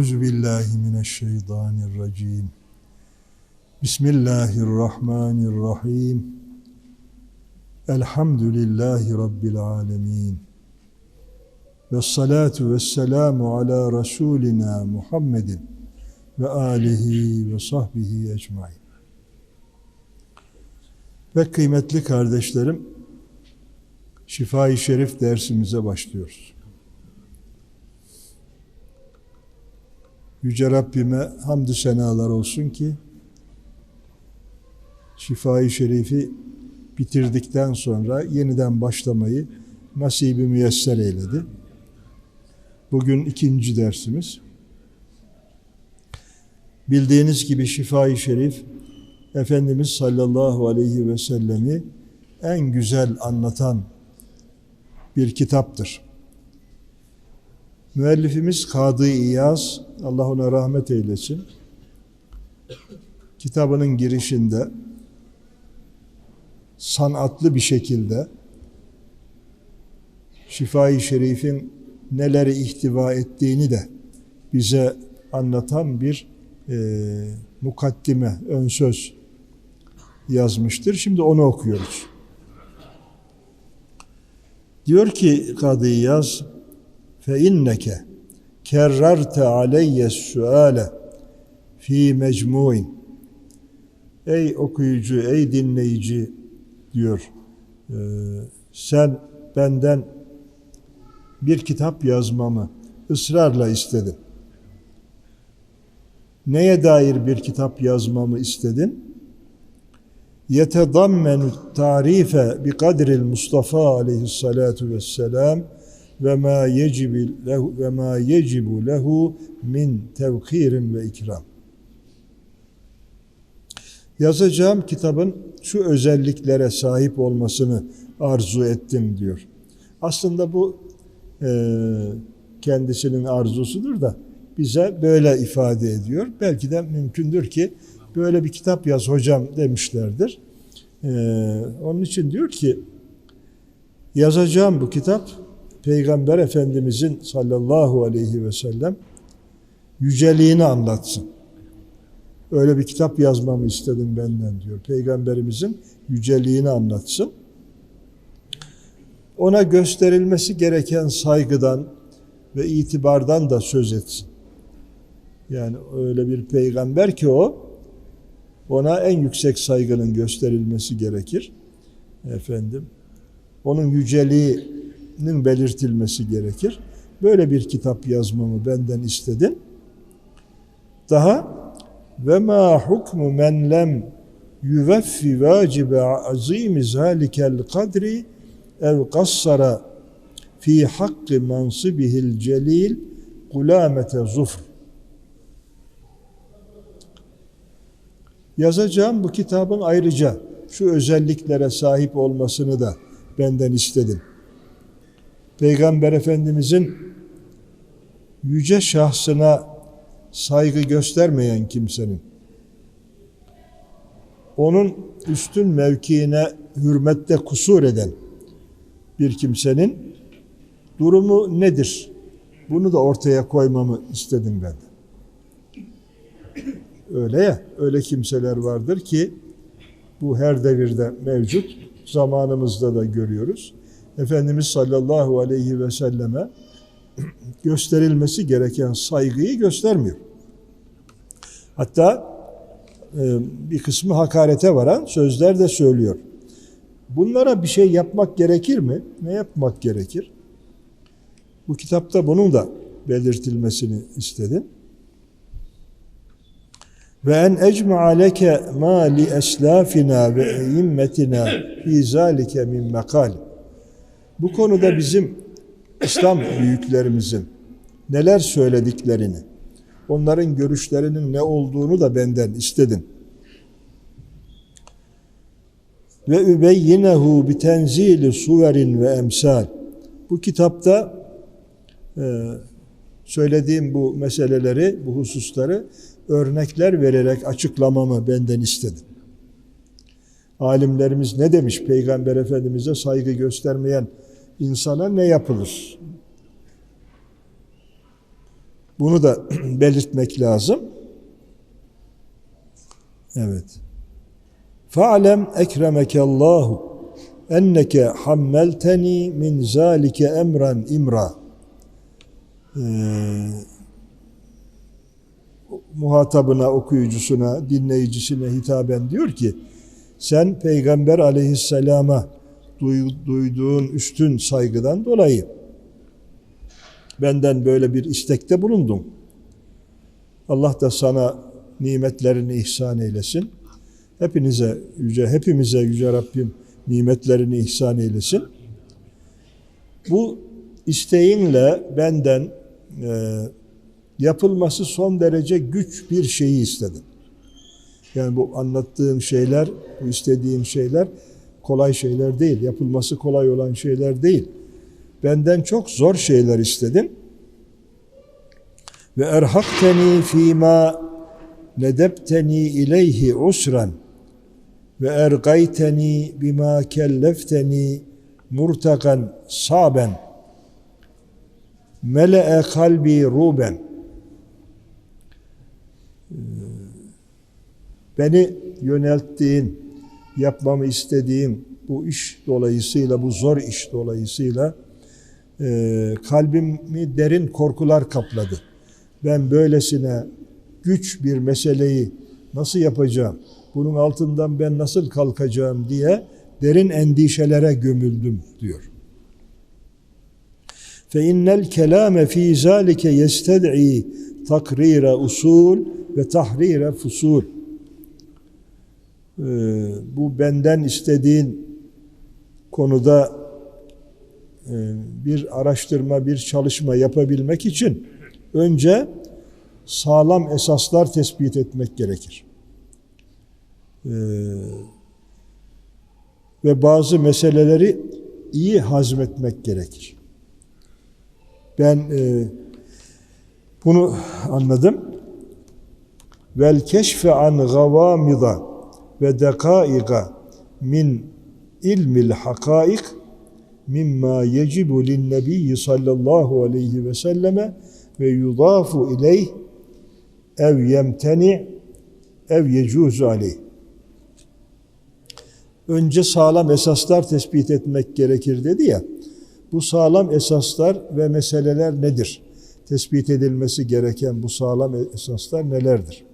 Euzu billahi mineşşeytanirracim. Bismillahirrahmanirrahim. Elhamdülillahi rabbil alamin. Ve salatu ve selamu ala Resulina Muhammedin ve alihi ve sahbihi ecmain. Ve kıymetli kardeşlerim, Şifa-i Şerif dersimize başlıyoruz. Yüce Rabbime hamdü senalar olsun ki Şifa-i Şerif'i bitirdikten sonra yeniden başlamayı nasibi müyesser eyledi. Bugün ikinci dersimiz. Bildiğiniz gibi Şifa-i Şerif Efendimiz sallallahu aleyhi ve sellemi en güzel anlatan bir kitaptır. Müellifimiz Kadı İyaz, Allah ona rahmet eylesin. Kitabının girişinde sanatlı bir şekilde Şifa-i Şerif'in neleri ihtiva ettiğini de bize anlatan bir e, mukaddime, ön söz yazmıştır. Şimdi onu okuyoruz. Diyor ki Kadı İyaz, fe inneke kerrarte aleyye suale fi mecmuin. Ey okuyucu, ey dinleyici diyor. E, sen benden bir kitap yazmamı ısrarla istedin. Neye dair bir kitap yazmamı istedin? Yetedammenu tarife bi kadril Mustafa aleyhissalatu vesselam ve ma yecibu lehu ve ma yecibu lehu min tevkirin ve ikram. Yazacağım kitabın şu özelliklere sahip olmasını arzu ettim diyor. Aslında bu e, kendisinin arzusudur da bize böyle ifade ediyor. Belki de mümkündür ki böyle bir kitap yaz hocam demişlerdir. Ee, onun için diyor ki yazacağım bu kitap Peygamber Efendimizin sallallahu aleyhi ve sellem yüceliğini anlatsın. Öyle bir kitap yazmamı istedim benden diyor. Peygamberimizin yüceliğini anlatsın. Ona gösterilmesi gereken saygıdan ve itibardan da söz etsin. Yani öyle bir peygamber ki o, ona en yüksek saygının gösterilmesi gerekir. Efendim, onun yüceliğinin belirtilmesi gerekir. Böyle bir kitap yazmamı benden istedin. Daha ve ma hukmu men lem yuveffi vacibe azimi zalikel kadri ev kassara fi hakkı mansibihil celil gulamete zufr Yazacağım bu kitabın ayrıca şu özelliklere sahip olmasını da benden istedin. Peygamber Efendimizin yüce şahsına saygı göstermeyen kimsenin, onun üstün mevkiine hürmette kusur eden bir kimsenin durumu nedir? Bunu da ortaya koymamı istedim ben. Öyle ya, öyle kimseler vardır ki bu her devirde mevcut, zamanımızda da görüyoruz. Efendimiz sallallahu aleyhi ve selleme gösterilmesi gereken saygıyı göstermiyor. Hatta e, bir kısmı hakarete varan sözler de söylüyor. Bunlara bir şey yapmak gerekir mi? Ne yapmak gerekir? Bu kitapta bunun da belirtilmesini istedim ve en ecma'a leke ma li eslafina ve immetina fi zalike min mekal. Bu konuda bizim İslam büyüklerimizin neler söylediklerini, onların görüşlerinin ne olduğunu da benden istedin. Ve übeyyinehu bi tenzili suverin ve emsal. Bu kitapta e, söylediğim bu meseleleri, bu hususları örnekler vererek açıklamamı benden istedi. Alimlerimiz ne demiş Peygamber Efendimiz'e saygı göstermeyen insana ne yapılır? Bunu da belirtmek lazım. Evet. Fa'lem ekremekallahu enneke hammelteni min zalike emran imra. Ee, muhatabına, okuyucusuna, dinleyicisine hitaben diyor ki sen Peygamber aleyhisselama duyduğun üstün saygıdan dolayı benden böyle bir istekte bulundum. Allah da sana nimetlerini ihsan eylesin. Hepinize yüce, hepimize yüce Rabbim nimetlerini ihsan eylesin. Bu isteğinle benden e, yapılması son derece güç bir şeyi istedim. Yani bu anlattığım şeyler, bu istediğim şeyler kolay şeyler değil. Yapılması kolay olan şeyler değil. Benden çok zor şeyler istedin. Ve erhakteni fîmâ nedebteni ileyhi usran ve ergayteni bima kellefteni murtakan saben mele'e kalbi ruben beni yönelttiğin yapmamı istediğim bu iş dolayısıyla bu zor iş dolayısıyla e, kalbimi derin korkular kapladı. Ben böylesine güç bir meseleyi nasıl yapacağım? Bunun altından ben nasıl kalkacağım diye derin endişelere gömüldüm diyor. İnnel kelame fi zalike yested'i takrira usul ve tahrire fusul. Ee, bu benden istediğin konuda e, bir araştırma, bir çalışma yapabilmek için önce sağlam esaslar tespit etmek gerekir. Ee, ve bazı meseleleri iyi hazmetmek gerekir. Ben e, bunu anladım. Vel keşfe an gavamida ve dekaiga min ilmil hakaik mimma yecibu lin nebiyyi sallallahu aleyhi ve selleme ve yudafu ileyh ev yemteni ev yecuzu aleyh. Önce sağlam esaslar tespit etmek gerekir dedi ya. Bu sağlam esaslar ve meseleler nedir? Tespit edilmesi gereken bu sağlam esaslar nelerdir?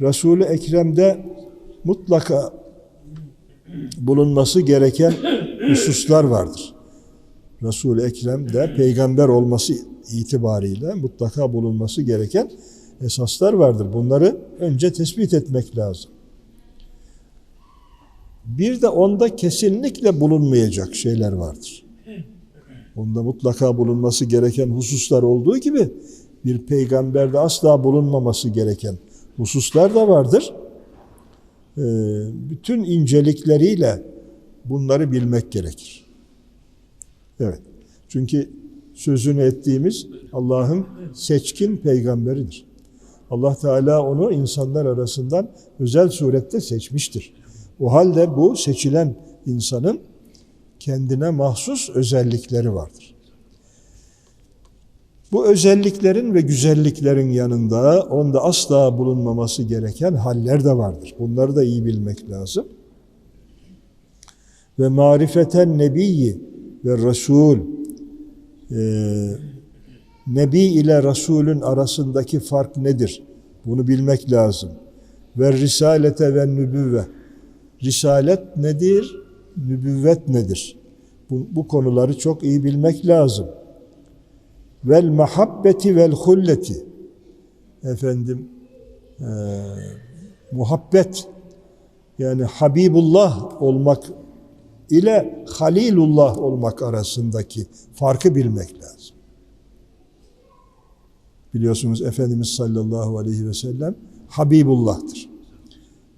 Resul-i Ekrem'de mutlaka bulunması gereken hususlar vardır. Resul-i Ekrem'de peygamber olması itibariyle mutlaka bulunması gereken esaslar vardır. Bunları önce tespit etmek lazım. Bir de onda kesinlikle bulunmayacak şeyler vardır. Onda mutlaka bulunması gereken hususlar olduğu gibi bir peygamberde asla bulunmaması gereken hususlar da vardır. Ee, bütün incelikleriyle bunları bilmek gerekir. Evet. Çünkü sözünü ettiğimiz Allah'ın seçkin peygamberidir. Allah Teala onu insanlar arasından özel surette seçmiştir. O halde bu seçilen insanın kendine mahsus özellikleri vardır. Bu özelliklerin ve güzelliklerin yanında onda asla bulunmaması gereken haller de vardır. Bunları da iyi bilmek lazım. Ve marifeten nebiyyi ve resul e, Nebi ile Resulün arasındaki fark nedir? Bunu bilmek lazım. Ve risalete ve nübüvve. Risalet nedir? Nübüvvet nedir? Bu, bu konuları çok iyi bilmek lazım. Vel mahabbeti vel hulleti. Efendim, e, muhabbet yani Habibullah olmak ile Halilullah olmak arasındaki farkı bilmek lazım. Biliyorsunuz Efendimiz sallallahu aleyhi ve sellem Habibullah'tır.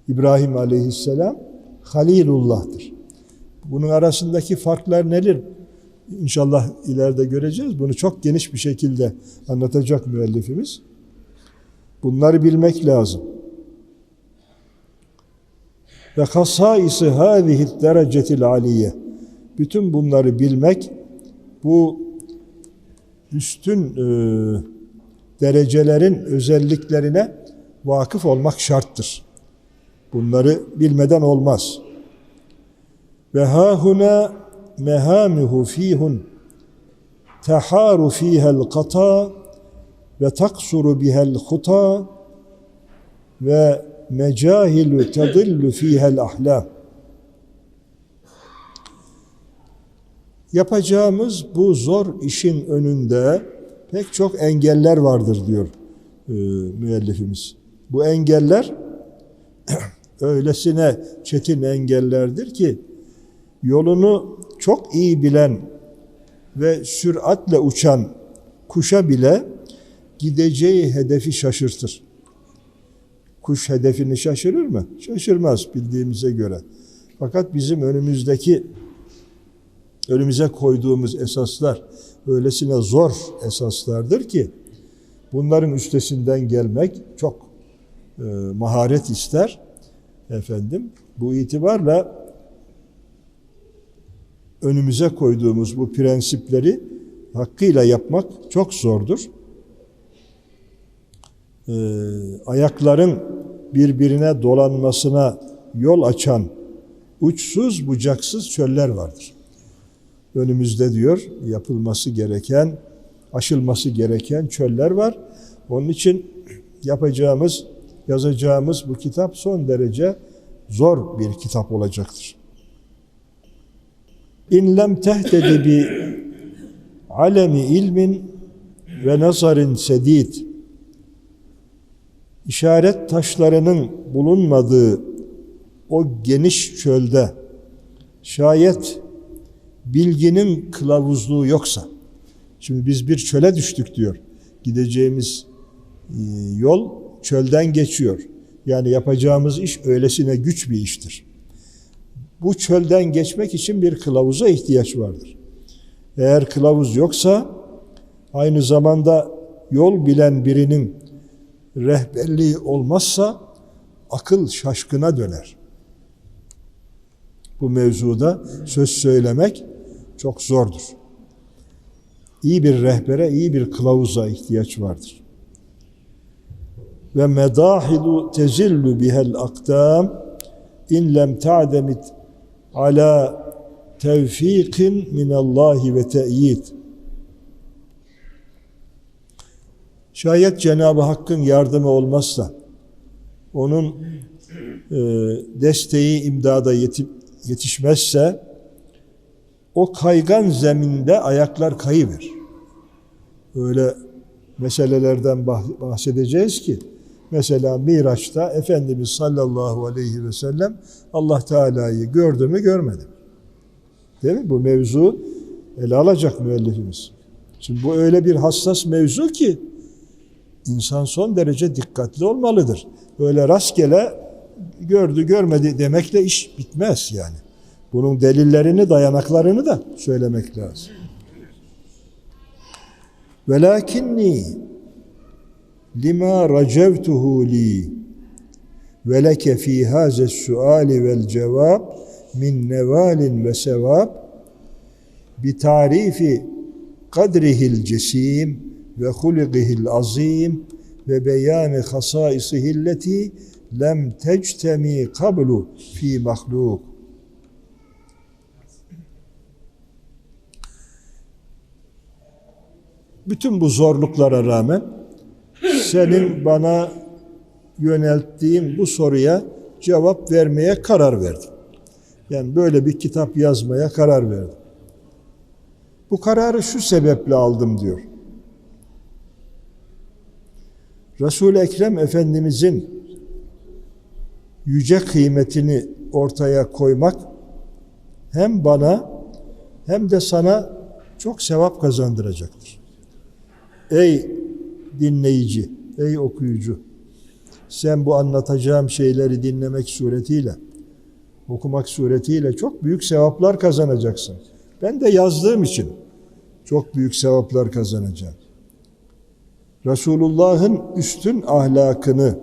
İbrahim aleyhisselam Halilullah'tır. Bunun arasındaki farklar nedir? İnşallah ileride göreceğiz. Bunu çok geniş bir şekilde anlatacak müellifimiz. Bunları bilmek lazım. Ve hasaisi hâzihi derecetil aliye. Bütün bunları bilmek bu üstün e, derecelerin özelliklerine vakıf olmak şarttır. Bunları bilmeden olmaz. Ve hahuna mehamihu fihun teharu fihel kata ve taksuru bihel huta ve mecahilu tadillu fihel ahlam. Yapacağımız bu zor işin önünde pek çok engeller vardır diyor e, müellifimiz. Bu engeller öylesine çetin engellerdir ki yolunu çok iyi bilen ve süratle uçan kuşa bile gideceği hedefi şaşırtır. Kuş hedefini şaşırır mı? Şaşırmaz bildiğimize göre. Fakat bizim önümüzdeki önümüze koyduğumuz esaslar öylesine zor esaslardır ki bunların üstesinden gelmek çok e, maharet ister efendim. Bu itibarla önümüze koyduğumuz bu prensipleri hakkıyla yapmak çok zordur. Ee, ayakların birbirine dolanmasına yol açan uçsuz bucaksız çöller vardır. Önümüzde diyor yapılması gereken, aşılması gereken çöller var. Onun için yapacağımız, yazacağımız bu kitap son derece zor bir kitap olacaktır. İn lem tehtedi bi alemi ilmin ve nazarin sedid. İşaret taşlarının bulunmadığı o geniş çölde şayet bilginin kılavuzluğu yoksa, şimdi biz bir çöle düştük diyor. Gideceğimiz e, yol çölden geçiyor. Yani yapacağımız iş öylesine güç bir iştir. Bu çölden geçmek için bir kılavuza ihtiyaç vardır. Eğer kılavuz yoksa aynı zamanda yol bilen birinin rehberliği olmazsa akıl şaşkına döner. Bu mevzuda söz söylemek çok zordur. İyi bir rehbere, iyi bir kılavuza ihtiyaç vardır. Ve medahilu tezillu bihel akdam in lem ta'demit ala tevfikin minallahi ve te'yid. Şayet Cenab-ı Hakk'ın yardımı olmazsa, onun e, desteği imdada yetip, yetişmezse, o kaygan zeminde ayaklar kayıver. Öyle meselelerden bahsedeceğiz ki, mesela Miraç'ta Efendimiz sallallahu aleyhi ve sellem Allah Teala'yı gördü mü görmedi mi? Değil mi? Bu mevzu ele alacak müellifimiz. Şimdi bu öyle bir hassas mevzu ki insan son derece dikkatli olmalıdır. Böyle rastgele gördü görmedi demekle iş bitmez yani. Bunun delillerini, dayanaklarını da söylemek lazım. Velakinni lima racevtuhu li ve leke fi haze suali vel cevab min nevalin ve sevab bi tarifi kadrihil cesim ve huligihil azim ve beyani hasaisihi alleti lem tectemi kablu fi mahluk. Bütün bu zorluklara rağmen senin bana yönelttiğin bu soruya cevap vermeye karar verdim. Yani böyle bir kitap yazmaya karar verdim. Bu kararı şu sebeple aldım diyor. Resul-i Ekrem Efendimizin yüce kıymetini ortaya koymak hem bana hem de sana çok sevap kazandıracaktır. Ey dinleyici, ey okuyucu, sen bu anlatacağım şeyleri dinlemek suretiyle, okumak suretiyle çok büyük sevaplar kazanacaksın. Ben de yazdığım için çok büyük sevaplar kazanacağım. Resulullah'ın üstün ahlakını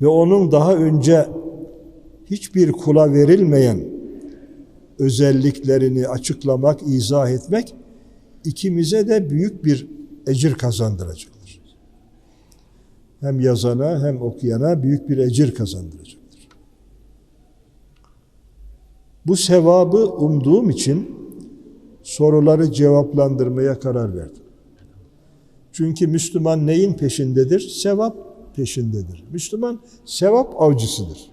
ve onun daha önce hiçbir kula verilmeyen özelliklerini açıklamak, izah etmek ikimize de büyük bir ecir kazandıracaktır. Hem yazana hem okuyana büyük bir ecir kazandıracaktır. Bu sevabı umduğum için soruları cevaplandırmaya karar verdim. Çünkü Müslüman neyin peşindedir? Sevap peşindedir. Müslüman sevap avcısıdır.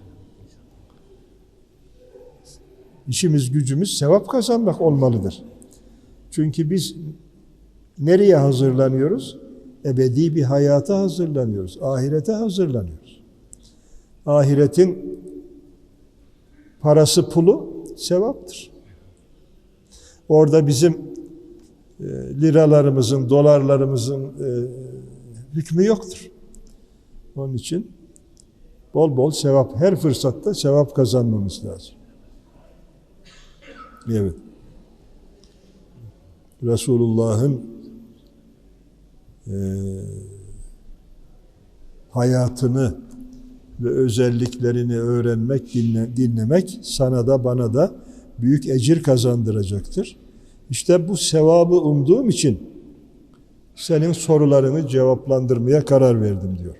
İşimiz gücümüz sevap kazanmak olmalıdır. Çünkü biz nereye hazırlanıyoruz? Ebedi bir hayata hazırlanıyoruz. Ahirete hazırlanıyoruz. Ahiretin parası pulu sevaptır. Orada bizim e, liralarımızın, dolarlarımızın e, hükmü yoktur. Onun için bol bol sevap, her fırsatta sevap kazanmamız lazım. Evet. Resulullah'ın e, hayatını ve özelliklerini öğrenmek, dinle, dinlemek sana da bana da büyük ecir kazandıracaktır. İşte bu sevabı umduğum için senin sorularını cevaplandırmaya karar verdim diyor.